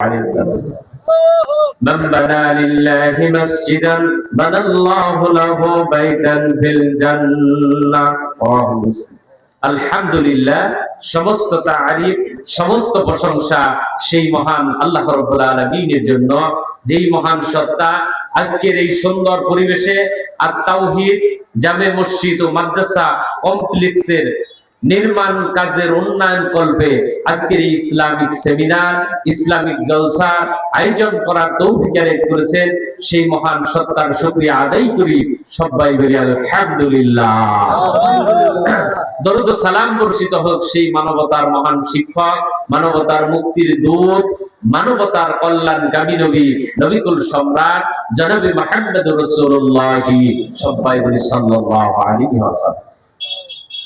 عليه وسلم من بنى لله مسجدا بنى الله له بيتا في الجنة رواه مسلم আলহামদুলিল্লাহ সমস্ত তারিফ সমস্ত প্রশংসা সেই মহান আল্লাহ রব্বুল আলামিনের জন্য যেই মহান সত্তা আজকের এই সুন্দর পরিবেশে আর তাওহীদ জামে মসজিদ ও মাদ্রাসা কমপ্লেক্সের নির্মাণ কাজের উন্নয়ন কল্পে আজকের এই ইসলামিক সেমিনার ইসলামিক জলসা আয়োজন করার তৌফিক আলাইহিস করেছেন সেই মহান সত্তার শুকরিয়া আদায় করি। সবাই বলি আলহামদুলিল্লাহ। দরুদ সালাম বর্ষিত হোক সেই মানবতার মহান শিক্ষক মানবতার মুক্তির দূত মানবতার কল্যাণ কল্যাণকামী নবী নবিকুল সম্রাট জনবী মাহমুদ রসুল্লাহ সবাই বলি সাল্লাল্লাহু আলাইহি ওয়াসাল্লাম।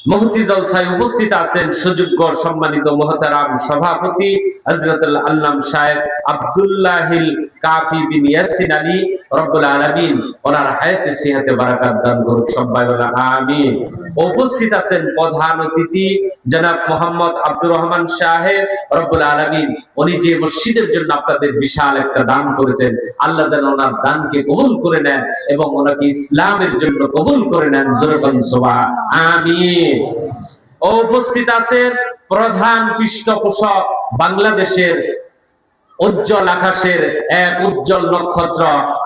মুহতি জলসায় উপস্থিত আছেন সুযোগ্য সম্মানিত মহতারাম সভাপতি হজরতুল আল্লাম সাহেব আব্দুল্লাহিল কাফি বিন ইয়াসিন আলী রব্বুল আলামিন। ওনার হায়াতে সিহাতে বারাকাত দান করুক সবাই বলে আমিন। উপস্থিত আছেন প্রধান অতিথি জনাব মোহাম্মদ আব্দুর রহমান সাহেব রব্বুল আলামিন। উনি যে মসজিদের জন্য আপনাদের বিশাল একটা দান করেছেন, আল্লাহ যেন ওনার দানকে কবুল করে নেন এবং ওনাকে ইসলামের জন্য কবুল করে নেন। জোরকন সোবা আমিন। উপস্থিত আছেন প্রধান পৃষ্ঠপোষক বাংলাদেশের উজ্জ্বল আকাশের এক উজ্জ্বল নক্ষত্র,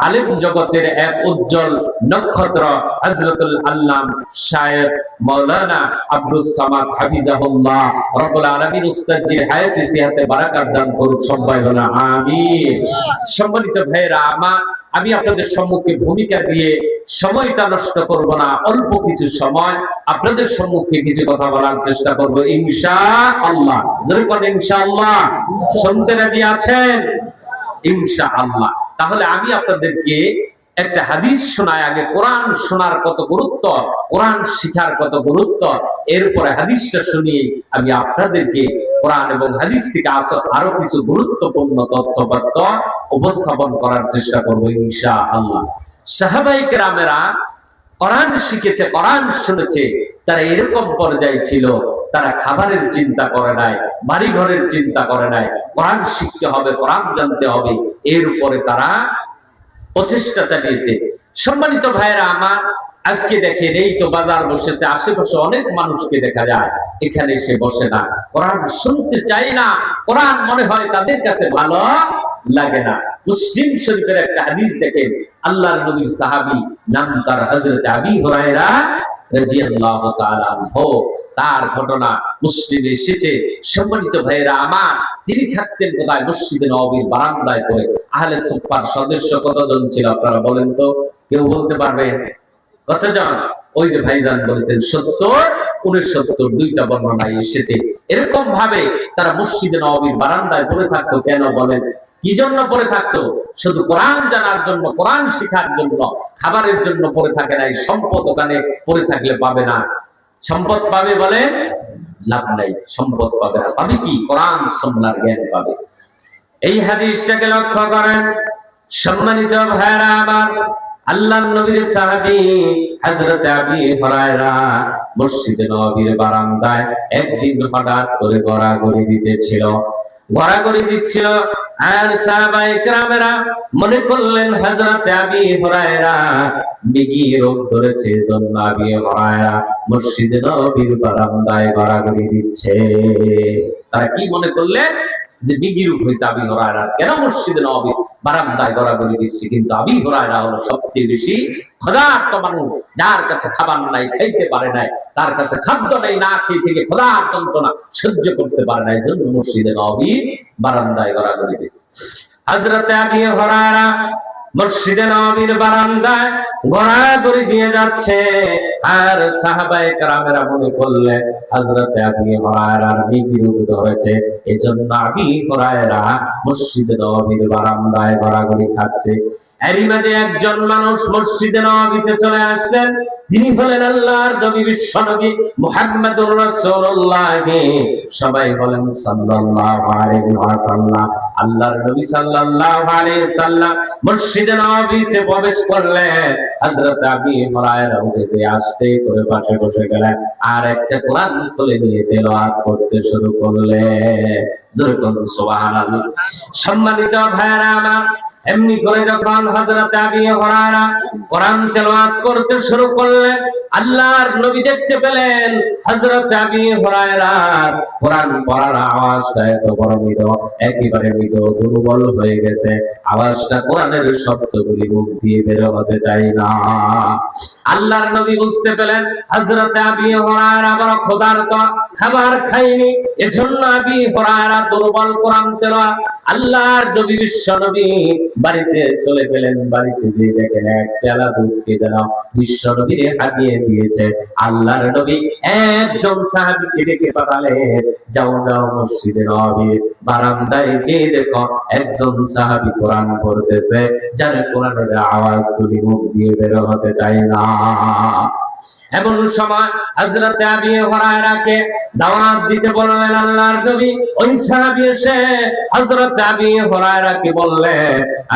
আলিম জগতের এক উজ্জ্বল নক্ষত্র, হযরতুল আল্লাম শায়েদ মৌলানা আব্দুস সামাদ হাফিজাহুল্লাহ রব্বুল আলামিন উস্তাদজির হায়াতে সিহাতে বারাকাত দান করুক, সবাই হলো আমিন। সম্মানিত ভাইরা আমার আমি আপনাদের সম্মুখে ভূমিকা দিয়ে সময়টা নষ্ট করব না, অল্প কিছু সময় আপনাদের সম্মুখে কিছু কথা বলার চেষ্টা করব। ইনশা আল্লাহ ইনশা আল্লাহ শুনতে রাজি আছেন? ইনশা আল্লাহ তাহলে আমি আপনাদেরকে একটা হাদিস শোনায় আগে, কোরআন শোনার কত গুরুত্ব, কোরআন শিখার কত গুরুত্ব, এরপরে হাদিসটা শুনিয়ে আমি আপনাদেরকে কোরআন এবং হাদিস থেকে আসল আরও কিছু গুরুত্বপূর্ণ তথ্যপত্র উপস্থাপন করার চেষ্টা করব ইনশা আল্লাহ সাহাবাই কেরামেরা কোরআন শিখেছে, কোরআন শুনেছে, তারা এরকম পর্যায়ে ছিল, তারা খাবারের চিন্তা করে নাই বাড়ি ঘরের চিন্তা করে নাই, কোরআন শিখতে হবে, কোরআন জানতে হবে এর উপরে তারা প্রচেষ্টা চালিয়েছে। সম্মানিত ভাইয়েরা, আমার আজকে দেখেন, এই তো বাজার বসেছে, আশেপাশে অনেক মানুষকে দেখা যায়। এখানে এসে বসে না। কোরআন শুনতে চাই না। কোরআন মনে হয় তাদের কাছে ভালো লাগে না। মুসলিম শরীফের একটা হাদিস দেখেন, আল্লাহর নবীর সাহাবী, নাম তার হযরত আবি হুরায়রা তার ঘটনা এসেছে। সম্মানিত ভাইয়েরা, আমার তিনি থাকতেন কোথায়? নববীর বারান্দায় করে আহলে সদস্য কতজন ছিল আপনারা বলেন তো? কেউ বলতে পারবে? কতজন? ওই যে ভাইজান বলেছেন, সত্তর, উনসত্তর, দুইটা বর্ণনায় এসেছে। এরকম ভাবে তারা মসজিদে নববীর বারান্দায় বলে থাকতো কেন বলেন? কি জন্য পড়ে থাকতো? শুধু কোরআন জানার জন্য, কোরআন শেখার জন্য, খাবারের জন্য পড়ে থাকে না, এই সম্পদ ওখানে পড়ে থাকলে পাবে না। সম্পদ পাবে বলে লাভ নাই, সম্পদ পাবে না। পাবে কি? কোরআন সন্ন্যার জ্ঞান পাবে। এই হাদিসটাকে লক্ষ্য করেন। সম্মানিত ভাইরা আমার, আল্লাহ নবীর সাহাবী হযরত আবি হুরায়রা মসজিদে নববীর বারান্দায় একদিন হঠাৎ করে গড়াগড়ি দিতেছিল। গড়াগড়ি দিচ্ছিল আর সাহাবাই কেরামেরা মনে করলেন, হযরত আবি হুরায়রা মিগি রোগ ধরেছে জন্য আবি হুরায়রা মসজিদে নববীর বারান্দায় গড়াগড়ি দিচ্ছে। তারা কি মনে করলেন? যে বিগিরূপ হয়েছে আবি হরায়রা কেন মসজিদে নবী বারান্দায় গড়াগড়ি দিচ্ছে? কিন্তু আবি হরায়রা হলো সবচেয়ে বেশি খদার্ত মানুষ। যার কাছে খাবার নাই, খাইতে পারে নাই, তার কাছে খাদ্য নেই, না খেয়ে থেকে খদার যন্ত্রণা সহ্য করতে পারে নাই জন্য মসজিদে নবী বারান্দায় গড়াগড়ি দিচ্ছে। হজরতে আবি হরায়রা মসজিদে নবীর বারান্দায় গড়াগড়ি দিয়ে যাচ্ছে। আর সাহাবায়ে কেরামেরা মনে করলেন হযরতে আবি হুরায়রার বিরুদ্ধ হয়েছে। এজন্য আবি হুরায়রা মসজিদে নবীর বারান্দায় গড়াগড়ি খাচ্ছে। এরই মাঝে একজন মানুষ মসজিদে নববীতে চলে আসলেন। তিনি হলেন আল্লাহর নবী বিশ্ব নবী মুহাম্মদুর রাসূলুল্লাহ। সবাই বলেন, সাল্লাল্লাহু আলাইহি ওয়াসাল্লাম। আল্লাহর নবী সাল্লাল্লাহু আলাইহি সাল্লাম মসজিদে প্রবেশ করলেন। হযরত আবি হুরায়রা উঠে আসতে করে পাশে বসে গেলেন। আর একটা কোরআন খুলে নিয়ে তেলাওয়াত করতে শুরু করলেন। যেরকম সুবহানাল্লাহ। সম্মানিত ভাইরা আমার এমনি করে যখন হযরত আবি হুরায়রা কোরআন তেলাওয়াত করতে শুরু করলেন আল্লাহর নবী দেখতে পেলেন হুরায়রা কোরআন পড়ার আওয়াজটা এত বড় একেবারে দুর্বল হয়ে গেছে। আওয়াজটা কোরআনের শব্দগুলি মুখ দিয়ে বের হতে চাই না। আল্লাহর নবী বুঝতে পেলেন হুরায়রা বড় ক্ষুধার্ত, খাবার খায়নি। এজন্য আবি হুরায়রা দুর্বল কোরআন তেলাওয়াত, আল্লাহর নবী বিশ্ব নবী বাড়িতে চলে গেলেন, বাড়িতে গিয়ে দেখেন এক পেয়ালা দুধকে যেন বিশ্ব নবীর হাতিয়ে দিয়েছে। আল্লাহর নবী একজন সাহাবীকে ডেকে পাঠালেন, যাও যাও মসজিদে নবীর বারান্দায় যে দেখো একজন সাহাবী কোরআন পড়তেছে, যার কোরআনের আওয়াজ গুলি মুখ দিয়ে বের হতে চায় না। এমন সময় আবি হুরায়রাকে দাওয়াত দিতে বললেন আল্লাহর নবী। ওই সাহাবী এসে আবি হুরায়রাকে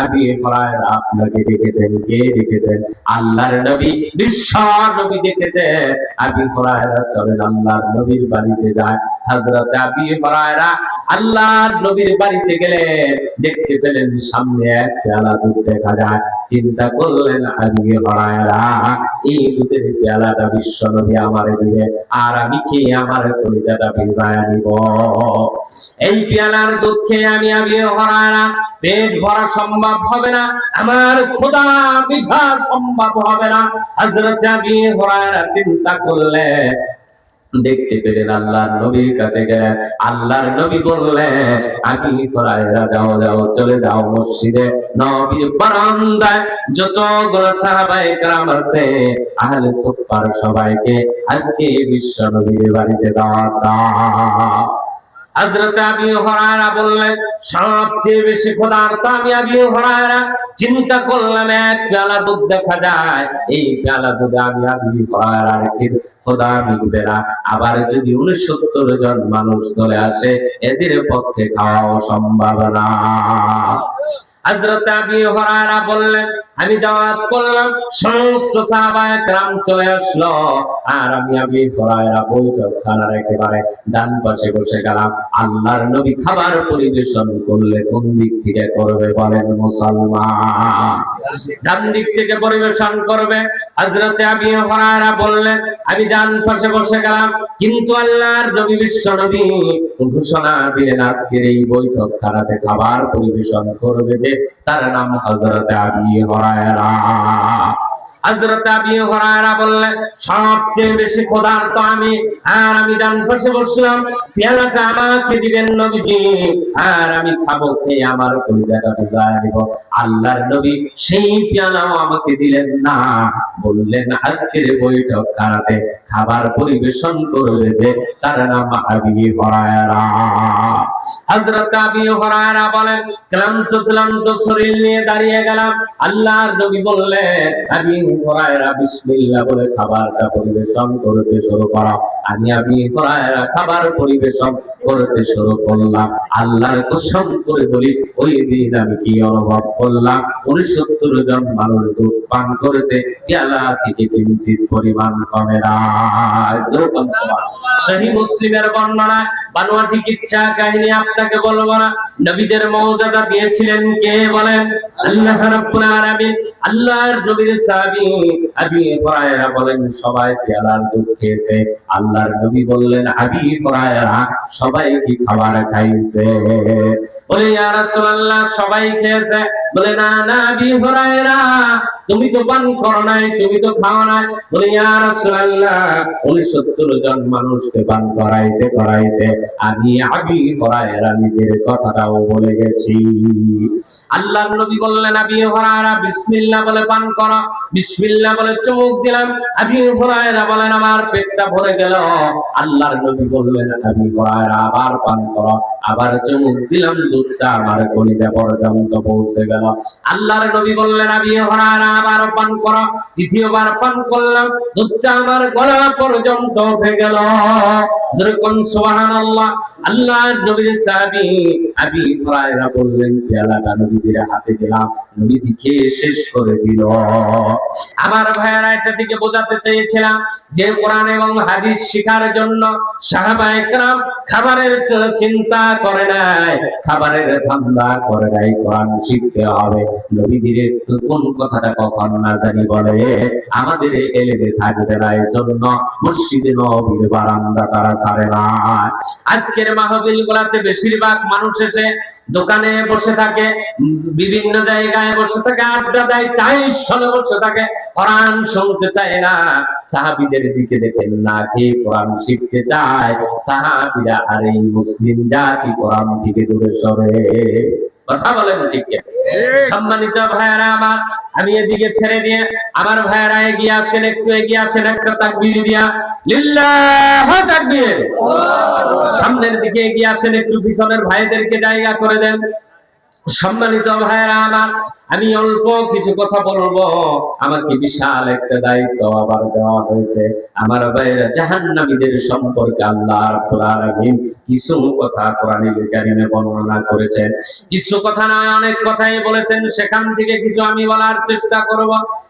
আবি হুরায়রা, আপনাকে ডেকেছেন কে ডেকেছেন আল্লাহর নবী বিশ্ব নবী আবি হুরায়রা চলেন আল্লাহর নবীর বাড়িতে যায়। আবি হুরায়রা আল্লাহর নবীর বাড়িতে গেলে দেখতে পেলেন, সামনে এক পেয়ালা দুধ দেখা যায়। চিন্তা করলেন, আবি হুরায়রা, এই দুধের পেয়ালাটা বিশ্ব নবী আমারে দিবে আর আমি খেয়ে আমার কলিজাটা ভিজায় নিব এই পেয়ালার দুধ খেয়ে আমি আবি না, পেট ভরা সম্ভব হবে না, আমার খোদা মিঠা সম্ভব হবে না। হযরত আবি হুরায়রা চিন্তা করলে দেখতে পেলেন আল্লাহর নবীর কাছে গেলেন আল্লাহর নবী বললেন আবি হুরায়রা যাও যাও চলে যাও মসজিদে নবীর বারান্দায় যত সাহাবায়ে کرام আছে আহলে সুফার সবাইকে আজকে বিশ্ব নবীর বাড়িতে দাওয়াত দাও হযরত আবি হুরায়রা বললেন সবচেয়ে বেশি ক্ষুধার্ত আমি আবি হুরায়রা চিন্তা করলাম এক পেয়ালা দুধ দেখা যায় এই পেয়ালা দুধে আমি আবি হুরায়রা রেখে খোদা মিলবে আবার যদি উনসত্তর জন মানুষ চলে আসে এদের পক্ষে খাওয়া সম্ভব না। হযরত আবি হুরায়রা বললেন আমি দাওয়াত করলাম সমস্ত সাহাবায়ে کرام চলে আসলো আর আমি আবি হুরায়রা বৈঠক খানার একেবারে ডান পাশে বসে গেলাম আল্লাহর নবী খাবার পরিবেশন করলে কোন দিক থেকে করবে বলেন মুসলমান ডান দিক থেকে পরিবেশন করবে হযরত আবি হুরায়রা বললেন আমি ডান পাশে বসে গেলাম কিন্তু আল্লাহর নবী বিশ্ব নবী ঘোষণা দিলেন আজকের এই বৈঠক খানাতে খাবার পরিবেশন করবে যে তার নাম হজরত আবি হুরায়রা। সবচেয়ে বেশি আমি আমি আমি আজকের বৈঠক খানাতে খাবার পরিবেশন করবে যে তার নাম আবি হুরায়রা। হযরত বলেন ক্লান্ত ক্লান্ত শরীর নিয়ে দাঁড়িয়ে গেলাম। আল্লাহর নবী বললেন, আবি হুরায়রা বিসমিল্লাহ বলে খাবারটা পরিবেশন করতে শুরু করো। আমি হুরায়রা খাবার পরিবেশন করতে শুরু করলাম। আল্লাহর কসম করে বলি, ওই দিন আমি কি অনুভব করলাম? উনসত্তর জন মানুষ দুধ পান করেছে, পেয়ালা থেকে কিঞ্চিত পরিমাণ কমে না। সহি মুসলিমের বর্ণনা বানোয়া চিকিৎসা কাহিনী আপনাকে বলব না। নবীদের মৌজাদা দিয়েছিলেন কে বলেন? আল্লাহ রাব্বুল আলামিন। আল্লাহর নবীর সাহাবী বলে তুমি তো পান করো নাই, তুমি তো খাও নাই। বলে, ইয়া রাসূলুল্লাহ 69 জন মানুষকে পান করাইতে করাইতে আমি আবি হুরায়রা নিজের কথাটাও বলে গেছি। আল্লাহর নবী বললেন আবি হুরায়রা বিসমিল্লাহ বলে পান করো, বিসমিল্লাহ বলে চুমুক দিলাম। আবি হুরায়রা বলেন আমার পেটটা ভরে গেল। আল্লাহর নবী বললেন আবি হুরায়রা আবার পান করো। আবার চুমুক দিলাম দুধটা, আমার কলিজা পর্যন্ত পৌঁছে গেল। আল্লাহর নবী বললেন, আবি হুরায়রা আবার পান করো। দ্বিতীয়বার পান করলাম, দুধটা আমার গলা পর্যন্ত উঠে গেল। যেরকম আল্লাহর আবি বললেন, পেয়ালাটা নবীজির হাতে দিলাম, নবীজি খেয়ে শেষ করে দিল। আমার ভাইয়েরা এটা থেকে বোঝাতে চেয়েছিলাম যে কোরআন এবং হাদিস শেখার জন্য সাহাবা একরাম খাবারের চিন্তা করে নাই, খাবারের ধান্দা করে নাই, কোরআন শিখতে হবে। নবীজির কোন কথাটা কখন না জানি বলে, আমাদের এলেমে থাকবে না এই জন্য মসজিদে নবীর বারান্দা তারা ছাড়ে না। আজকের মাহবিল গুলাতে বেশিরভাগ মানুষ এসে দোকানে বসে থাকে, বিভিন্ন জায়গায় বসে থাকে, আড্ডা দেয় চাই সনে বসে থাকে, কোরআন শুনতে চায় না। সাহাবিদের দিকে দেখেন না কে কোরআন শিখতে চায়। সাহাবিরা আর এই মুসলিম জাতি কোরআন থেকে দূরে সরে কথা বলেন ঠিক সম্মানিত ভাইয়ারা আমার আমি এদিকে ছেড়ে দিয়ে আমার ভাইয়ারা এগিয়ে আসেন একটু এগিয়ে আসেন একটা তাকবির দিয়া। লিল্লাহ তাকবীর। সামনের দিকে এগিয়ে আসেন একটু পিছনের ভাইদেরকে জায়গা করে দেন। সম্মানিত ভাইয়েরা আমার, আমি অল্প কিছু কথা বলব। আমাকে বিশাল একটা দায়িত্ব আবার দেওয়া হয়েছে। আমার ভাইয়েরা, জাহান্নামীদের সম্পর্কে আল্লাহ আলামিন কিছু কথা কোরআনের কারিমে বর্ণনা করেছেন। কিছু কথা নয়, অনেক কথাই বলেছেন। সেখান থেকে কিছু আমি বলার চেষ্টা করব।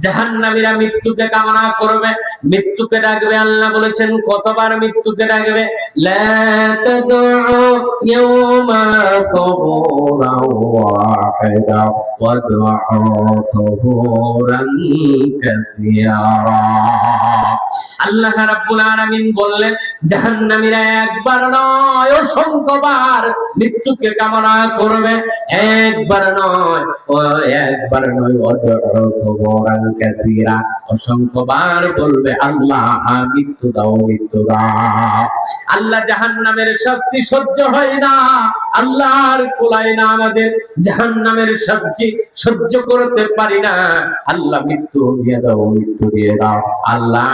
জাহান্নামীরা মৃত্যুকে কামনা করবে, মৃত্যুকে ডাকবে, আল্লাহ বলেছেন, কতবার মৃত্যুকে ডাকবে? আল্লাহ রাব্বুল আলামিন বললেন জাহান্নামীরা একবার নয় অসংখ্যবার মৃত্যুকে কামনা করবে। একবার নয়, ও একবার নয় কাসীরা। অসংখ্যবার বলবে, আল্লাহ মৃত্যু দাও মৃত্যু দাও। আল্লাহ জাহান্নামের শাস্তি সহ্য হয় না। আল্লাহর কোলায় না আমাদের। জাহান্নামের শাস্তি সহ্য করতে পারি না। আল্লাহ, মৃত্যু দিয়ে দাও, মৃত্যু দিয়ে দাও। আল্লাহ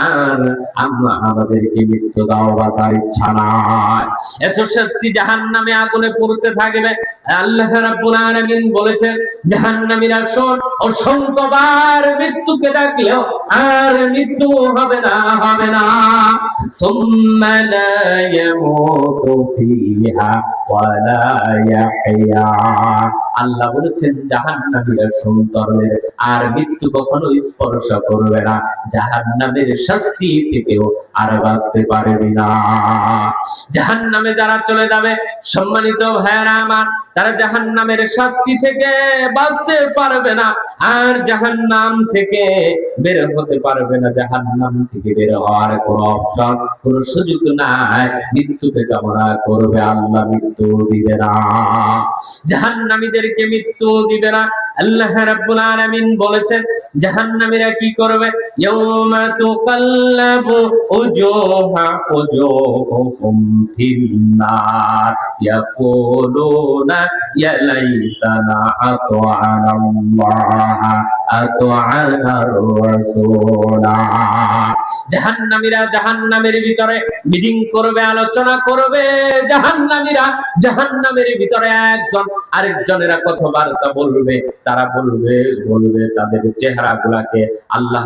আমরা আমাদেরকে মৃত্যু দাও। বাঁচার ইচ্ছা নাই। এত শাস্তি জাহান্নামে আগুনে পড়তে থাকবে। আল্লাহ রাব্বুল আলামিন বলেছেন, জাহান্নামীরা শোন অসংখ্যবার মৃত্যুকে ডাকলেও আর মৃত্যু হবে না হবে না। সুম্মা লা ইয়ামুতু ফিহা ওয়ালা ইয়াহইয়া। আল্লাহ বলেছেন, জাহান্নামীরা সুন্দরের আর মৃত্যু কখনো স্পর্শ করবে না। জাহান্নামের শাস্তি থেকেও আর বাঁচতে পারবে না। জাহান্নামে যারা চলে যাবে, সম্মানিত ভাইয়ারা আমার, তারা জাহান্নামের শাস্তি থেকে বাঁচতে পারবে না। আর জাহান্নাম থেকে বের হতে পারবে না। জাহান্নাম থেকে বের হওয়ার কোনো অপশন, কোনো সুযোগ নাই। মৃত্যুকে কামনা করবে, আল্লাহ মৃত্যু দিবে না। জাহান্নামীদেরকে মৃত্যু দিবে না আল্লাহ রাব্বুল আলামিন বলেছেন, জাহান্নামীরা কি করবে? ইয়াউমা তুকাল্লাবু উজুহা উজুহুম ইয়াকুলুনা ইয়া লাইতানা রাসূলা জাহান্নামীরা জাহান্নামের ভিতরে মিটিং করবে, আলোচনা করবে। জাহান্নামীরা জাহান্নামের ভিতরে একজন আরেকজনেরা কথাবার্তা বলবে। তারা বলবে বলবে তাদের চেহারা গুলাকে আল্লাহ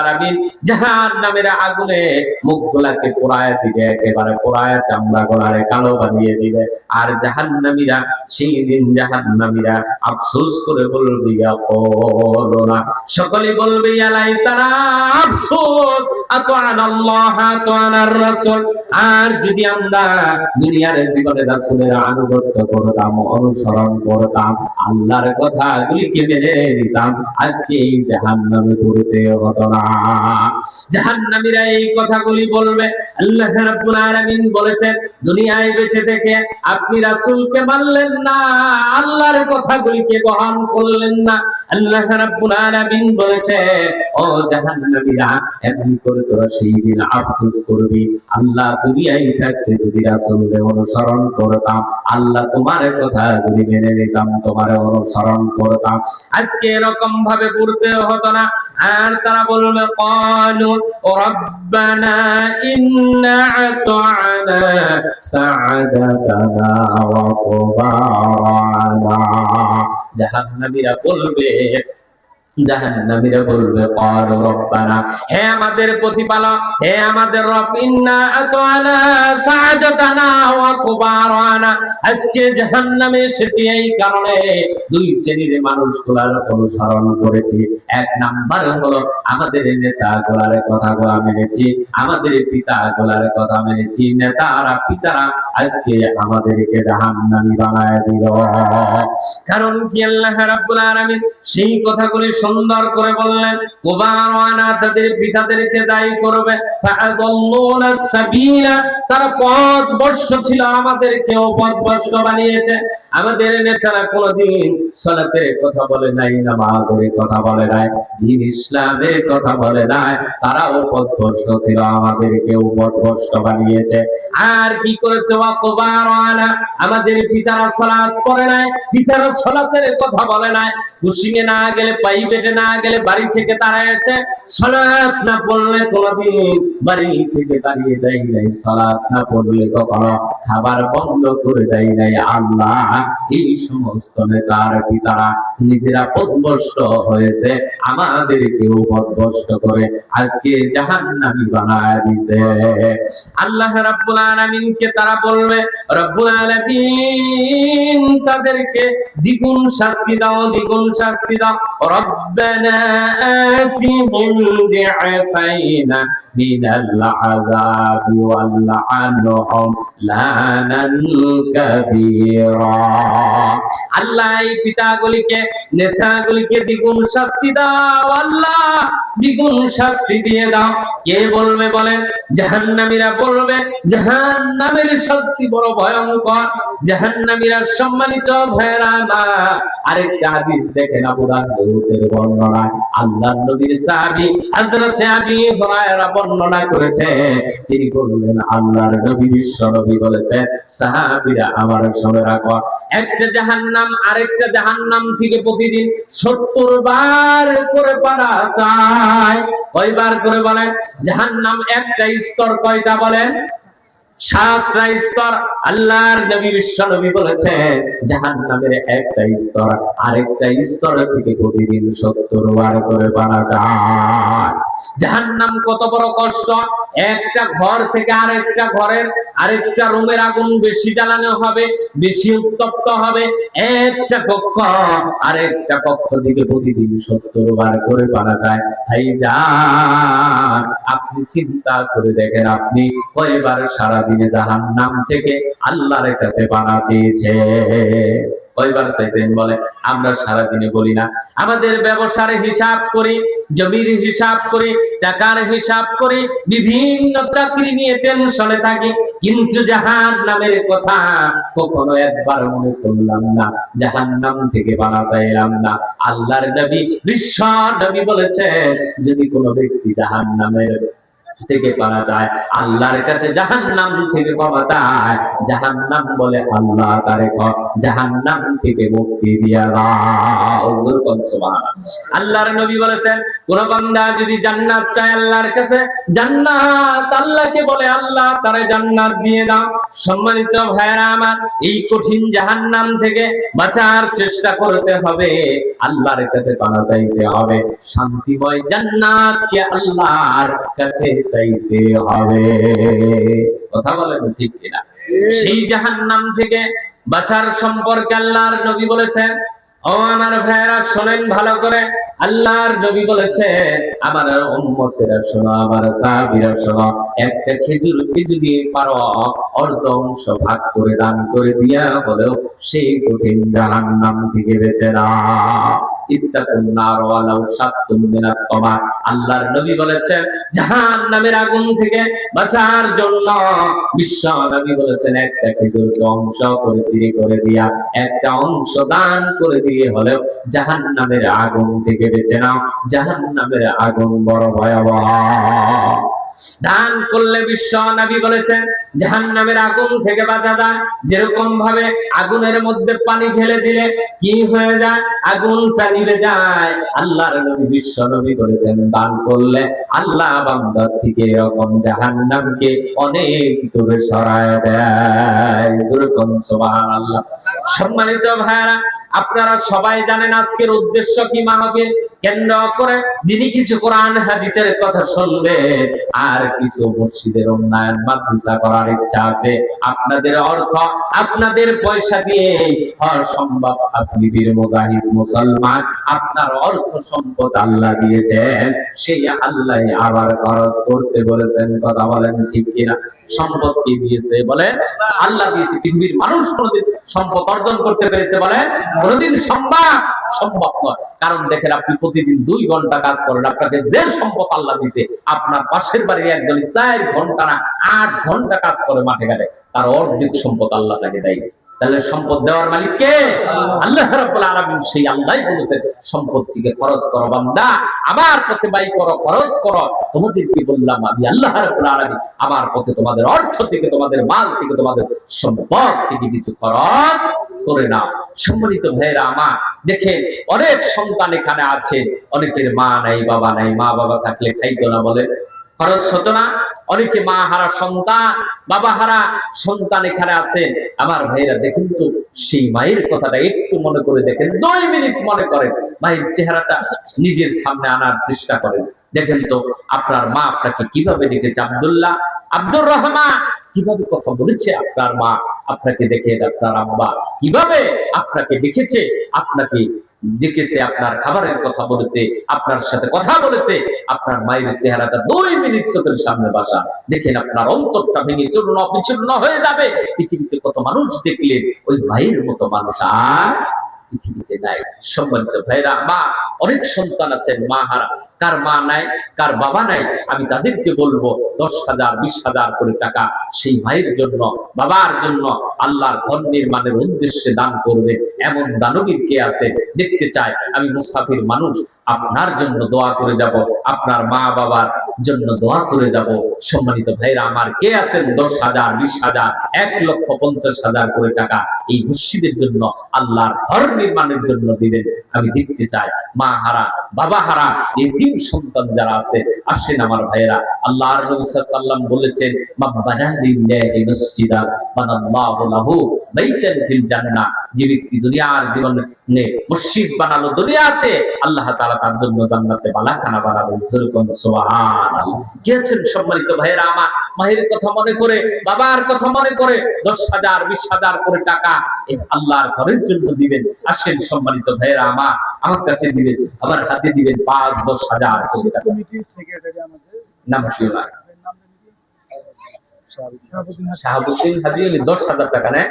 আলামিন জাহান্নামের আগুনে মুখগুলাকে পোড়ায় দিবে, একেবারে পোড়ায় চামড়া গলারে কালো বানিয়ে দিবে। আর জাহান্নামীরা, সেই দিন জাহান্নামীরা আফসোস করে বলবে সকলে বলবে তারা আফসোস। আর যদি আমরা দুনিয়ার জীবনে আনুগত্য করতাম, অনুসরণ করতাম, আল্লাহর নিতাম। আজকে এই পড়তে হতো না। এই কথাগুলি বলবে। আল্লাহ বলেছেন, দুনিয়ায় বেঁচে থেকে আপনি রাসূলকে মানলেন না, আল্লাহর কথাগুলিকে গ্রহণ করলেন না। আল্লাহ আলামিন বলেছে, ও জাহান্নামীরা, এমনি করে তোরা সেই দিন আফসোস করবি। আল্লাহ দুনিয়ায় থাকতে যদি অনুসরণ করতাম, আল্লাহ তোমার কথাগুলি মেনে নিতাম, তোমার অনুসরণ করতাম। আজকে এরকম ভাবে পড়তে হতো না। আর তারা বলবে ও রব্বানা ইন্না আতানা সাআদাতানা ওয়া কুবারানা জাহান্নামীরা বলবে আমাদের এই অনুসরণ করেছি। এক নাম্বার হলো আমাদের নেতা গোলার কথা গোলা মেনেছি, আমাদের পিতা গোলার কথা মেনেছি, নেতারা, পিতারা আজকে আমাদেরকে জাহান্নামী বানায় দিল। কারণ কি আল্লাহ রাব্বুল আলামিন সেই কথাগুলি সুন্দর করে বললেন কুবারানা তাদের পিতাদেরকে দায়ী করবে। ফাআদাল্লুনা সাবিলা, তারা পথ বর্ষ ছিল আমাদেরকেও পথ বর্ষ বানিয়েছে। আমাদের নেতারা কোনোদিন সালাতের কথা বলে নাই, নামাজের কথা বলে নাই, দিন ইসলামের কথা বলে নাই, তারাও পথ ভ্রষ্ট ছিল, আমাদেরকেও পথ ভ্রষ্ট বানিয়েছে। আর কি করেছে? আমাদের পিতারা সালাত করে নাই, পিতারা সালাতের কথা বলে নাই। কুশিঙে না গেলে, প্রাইভেটে না গেলে বাড়ি থেকে দাঁড়ায়ছে সালাত না পড়লে কোনোদিন বাড়ি থেকে দাঁড়িয়ে দেয় নাই, সালাত না পড়লে কখনো খাবার বন্ধ করে দেয় নাই, আল্লাহ এই সমস্ত নেতার পিতারা নিজেরা পদভস্ত হয়েছে, আমাদেরকেও পদভস্ত করে আজকে জাহান্নামী বানায় দিছে। আল্লাহ রাব্বুল আলামিনকে তারা বলবে, রব্বুল আলামিন, তাদেরকে দ্বিগুণ শাস্তি দাও, দ্বিগুণ শাস্তি দাও। রব্বানা আতিহিম দিআফাইনা মিনাল আযাবি ওয়াল আনহুম লানান কাবীরা। আল্লাহ এই পিতাগুলিকে, নেতাগুলিকে দ্বিগুণ শাস্তি দাও, আল্লাহ। দ্বিগুণ শাস্তি দিয়ে দাও। কে বলবে বলেন? জাহান্নামীরা বলবে, জাহান্নামের শাস্তি বড় ভয়ঙ্কর। জাহান্নামীরা সম্মানিত ভয়রা না। আরেকটা হাদিস দেখেন আবু দাউদের বর্ণনা। আল্লাহর নবীর সাহাবী হযরত আবি হুরায়রা বর্ণনা করেছে। তিনি বললেন, আল্লাহর নবী বিশ্ব নবী বলেছেন সাহাবীরা আমার সঙ্গে রাখো। একটা জাহান্নাম, আরেকটা জাহান্নাম থেকে প্রতিদিন সত্তর বার করে পারা যায়। কয়বার করে বলেন? জাহান্নাম একটা স্তর কয়টা বলেন? সাতটা স্তর। আল্লাহর নবী, বিশ্ব নবী বলেছেন, জাহান্নামের একটা স্তর, আরেকটা স্তর থেকে প্রতিদিন সত্তর বার করে বানা যায়। জাহান্নাম কত বড় কষ্ট। একটা ঘর থেকে আরেকটা ঘরের, আরেকটা রুমের আগুন বেশি জ্বালানো হবে, বেশি উত্তপ্ত হবে। একটা কক্ষ, আরেকটা কক্ষ থেকে প্রতিদিন সত্তর বার করে বানা যায়। ভাই যান, আপনি চিন্তা করে দেখেন আপনি কয়বার সারাদিনে জাহান নাম থেকে আল্লাহর কাছে বানা চেয়েছে কয়বার চাইছেন বলে আমরা সারাদিনে বলি না। আমাদের ব্যবসার হিসাব করি, জমির হিসাব করি, টাকার হিসাব করি, বিভিন্ন চাকরি নিয়ে টেনশনে থাকি। কিন্তু জাহান নামের কথা কখনো একবার মনে করলাম না। জাহান নাম থেকে বানা চাইলাম না। আল্লাহর নবী, বিশ্ব নবী বলেছে যদি কোনো ব্যক্তি জাহান নামের থেকে পারা যায়, আল্লাহর কাছে জাহান্নাম থেকে পাওয়া যায়। জাহান্নাম বলে আল্লাহ তারে জাহান্নাম থেকে মুক্তি দিয়া দাও। আল্লাহর নবী বলেছেন, কোন বান্দা যদি জান্নাত চায় আল্লাহর কাছে, জান্নাত আল্লাহকে বলে, আল্লাহ তারে জান্নাত দিয়ে দাও। সম্মানিত ভাইরা আমার, এই কঠিন জাহান্নাম থেকে বাঁচার চেষ্টা করতে হবে। আল্লাহর কাছে পানা চাইতে হবে। শান্তিময় জান্নাতকে আল্লাহর কাছে চাইতে হবে। কথা বলেন ঠিক কিনা? সেই জাহান্নাম থেকে বাঁচার সম্পর্কে আল্লাহর নবী বলেছেন, ও আমার ভাইয়েরা, শোনেন ভালো করে। আল্লাহর নবী বলেছেন আমার উম্মতেরা শোনো, আমার সাহাবীরা শোনো, একটা খেজুরকে যদি পারো, অর্ধ অংশ ভাগ করে দান করে দিয়া বলেও সেই কঠিন জাহান্নাম থেকে বেঁচে না। বলেছেন, জাহান্নামের আগুন থেকে একটা অংশ করে দিয়া, একটা অংশ দান করে দিয়ে হলেও জাহান্নামের আগুন থেকে বেঁচে নাও। জাহান্নামের আগুন বড় ভয়াবহ। দান করলে বিশ্ব নবী বলেছেন, জাহান্নামের আগুন থেকে বাঁচা যায়। যেরকম ভাবে আগুনের মধ্যে পানি ঢেলে দিলে কি হয়ে যায়? আগুনটা নিভে যায়। আল্লাহর নবী, বিশ্ব নবী বলেছেন, দান করলে আল্লাহ বান্দার থেকে এরকম জাহান্নামকে অনেক দূরে সরায় দেয়। যেরকম, সুবহানাল্লাহ। সম্মানিত ভাইরা আপনারা সবাই জানেন আজকের উদ্দেশ্য কি মাহফিল? কেন্দ্র করে যিনি কিছু কোরআন, হাদিসের কথা শুনবে, আর কিছু মসজিদের উন্নয়ন, মাদ্রাসা করার ইচ্ছা আছে। আপনাদের অর্থ, আপনাদের পয়সা দিয়ে সম্ভব। আপনি বীর মুজাহিদ, মুসলমান, আপনার অর্থ সম্পদ আল্লাহ দিয়েছেন। সেই আল্লাহ আবার খরচ করতে বলেছেন, কথা বলেন ঠিক কিনা? সম্পদ কে দিয়েছে? বলে, আল্লাহ দিয়েছে পৃথিবীর মানুষ কোনদিন সম্পদ অর্জন করতে পেরেছে বলে, কোনদিন সম্ভব সম্ভব নয়। কারণ দেখেন আপনি প্রতিদিন দুই ঘণ্টা কাজ করেন, আপনাকে যে সম্পদ আল্লাহ দিয়েছে, আপনার পাশের বাড়ির একজন চার ঘণ্টা না, আট ঘণ্টা কাজ করে মাঠে ঘাটে, তার অর্ধেক সম্পদ আল্লাহ তাকে দেয়। তাহলে সম্পদ দেওয়ার মালিক কে? আল্লাহ আলামিন সেই আল্লাহই বলেছেন সম্পদ থেকে খরচ করো বান্দা। আমার পথে ব্যয় করো, খরচ করো। তোমাদেরকে বললাম আমি আল্লাহ রাব্বুল আলামিন আমার পথে তোমাদের অর্থ থেকে, তোমাদের মাল থেকে, তোমাদের সম্পদ থেকে কিছু খরচ করে নাও। সম্মানিত ভাইয়েরা আমার, দেখেন অনেক সন্তান এখানে আছে অনেকের মা নাই, বাবা নাই মা বাবা থাকলে খাইতো না বলে। খরচ হতো না। অনেকে মা হারা সন্তান, বাবা হারা সন্তান এখানে আছেন আমার ভাইরা দেখুন তো, সেই মায়ের কথাটা একটু মনে করে দেখেন, দুই মিনিট মনে করেন, মায়ের চেহারাটা নিজের সামনে আনার চেষ্টা করেন। দেখেন তো, আপনার মা আপনাকে কীভাবে ডেকেছে? আব্দুল্লাহ, আব্দুর রহমান, কীভাবে কথা বলেছে আপনার মা? আপনাকে দেখে আপনার আব্বা কীভাবে আপনাকে দেখেছে আপনাকে ডেকেছে আপনার খাবারের কথা বলেছে, আপনার সাথে কথা বলেছে, আপনার মায়ের চেহারাটা দুই মিনিট চোখের সামনে বাসা। দেখেন আপনার অন্তরটা ভেঙে চূর্ণ, বিচূর্ণ হয়ে যাবে। পৃথিবীতে কত মানুষ দেখলেন ওই মায়ের মতো মানুষ আর পৃথিবীতে নাই। সম্মানিত ভাইরা মা, অনেক সন্তান আছেন, মা হারা। কার মা নাই, কার বাবা নাই, আমি তাদেরকে বলব দশ হাজার, বিশ হাজার করে টাকা সেই মায়ের জন্য, বাবার জন্য আল্লাহর ঘর নির্মাণের উদ্দেশ্যে দান করবে। এমন দানবীর কে আছে? দেখতে চায় আমি মুসাফির মানুষ আপনার জন্য দোয়া করে যাব, আপনার মা বাবার জন্য দোয়া করে যাব। সম্মানিত ভাইরা, আমার কে আছেন? দশ হাজার, বিশ হাজার, এক লক্ষ পঞ্চাশ হাজার করে টাকা এই মসজিদের জন্য, আল্লাহর ঘর নির্মাণের জন্য দিবেন। আমি দেখতে চাই, মা হারা, বাবা হারা, এই তিন সন্তান যারা আছে, আসেন আমার ভাইয়েরা। আল্লাহ সাল্লাম বলেছেন যে ব্যক্তি দুনিয়ার জীবনে মসজিদ বানালো, দুনিয়াতে আল্লাহ তাআলা তার জন্য জান্নাতে বালাখানা বানাবেন যেরকম সুবহানাল্লাহ। গিয়েছেন সম্মানিত ভাইয়েরা আমার মায়ের কথা মনে করে, বাবার কথা মনে করে, দশ হাজার, বিশ হাজার করে টাকা এই আল্লাহর ঘরের জন্য দিবেন। আসেন সম্মানিত ভাইয়েরা আমার আমার কাছে দিবেন আবার হাতে দিবেন পাঁচ, দশ হাজার করে টাকা। নাম কি? শাহাবুদ্দিন হাজি দশ হাজার টাকা নেয়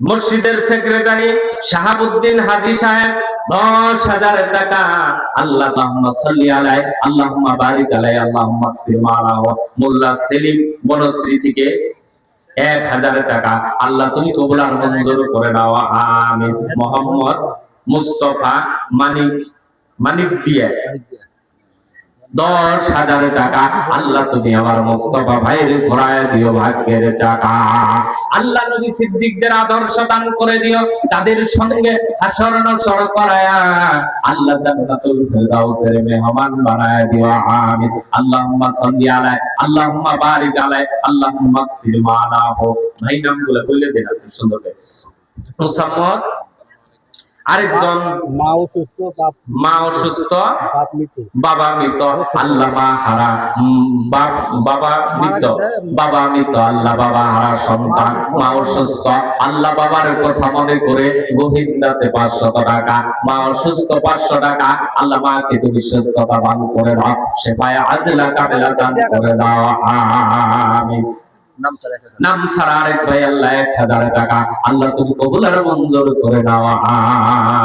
মসজিদের সেক্রেটারি শাহাবুদ্দিন হাজি সাহেব, দশ হাজার টাকা। আল্লাহ আলাই আল্লাহুম্মা বারিক আলাই মালাহ মোল্লা সেলিম বনশ্রী থেকে এক হাজার টাকা। আল্লাহ তুমি কবুল আর মঞ্জুর করে দাও আমিন। মোহাম্মদ মুস্তফা মানিক মানিক দিয়ে। দশ হাজার টাকা। আল্লাহ, তুমি আমার মোস্তফা ভাইয়ের ঘোরায় দিও, ভাগ্যের চাকা। আল্লাহ, নবী সিদ্দিকদের আদর্শ দান করে দিও, তাদের সঙ্গে করায়া। আল্লাহ, জান্নাতুল ফেরদাউসের মেহমান বানায় দিও আল্লাহুম্মা আল্লাহুম্মা বারিক আল্লাহুম্মা ভাই, নামগুলো বলে দেন আপনি সুন্দর করে। মুসাম্মদ আরেকজন মা অসুস্থ মা অসুস্থ বাবা মৃত আল্লাহ মা হারা বাবা মৃত বাবা মৃত আল্লাহ বাবা হারা সন্তান মা অসুস্থ আল্লাহ বাবার কথা মনে করে রাতে পাঁচশত টাকা মা অসুস্থ পাঁচশো টাকা আল্লাহ মাকে তুমি সুস্থতা দান করে দাও সে পায়ে আজিলা কাবেলা দান করে দাও আমি নাম ছাড়া আরেক ভাই আল্লাহ এক হাজার টাকা। আল্লাহ তুমি কবুল আর মঞ্জুর করে নাও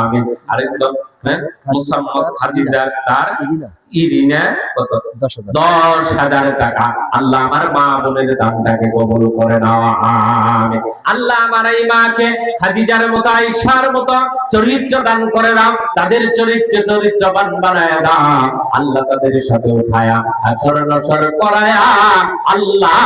আমি আরেকজন হ্যাঁ? মুসাম্মদ খাদিজা তার ইরিনা। কত? দশ হাজার। টাকা। আল্লাহ আমার মা বোনের দানটাকে কবুল করে নাও আমি আল্লাহ আমার এই মাকে খাদিজার মতো আইসার মতো চরিত্র দান করে দাও। তাদের চরিত্র চরিত্রবান বানায় দাও। আল্লাহ তাদের সাথে উঠায়া আসর নসর করায়া আল্লাহ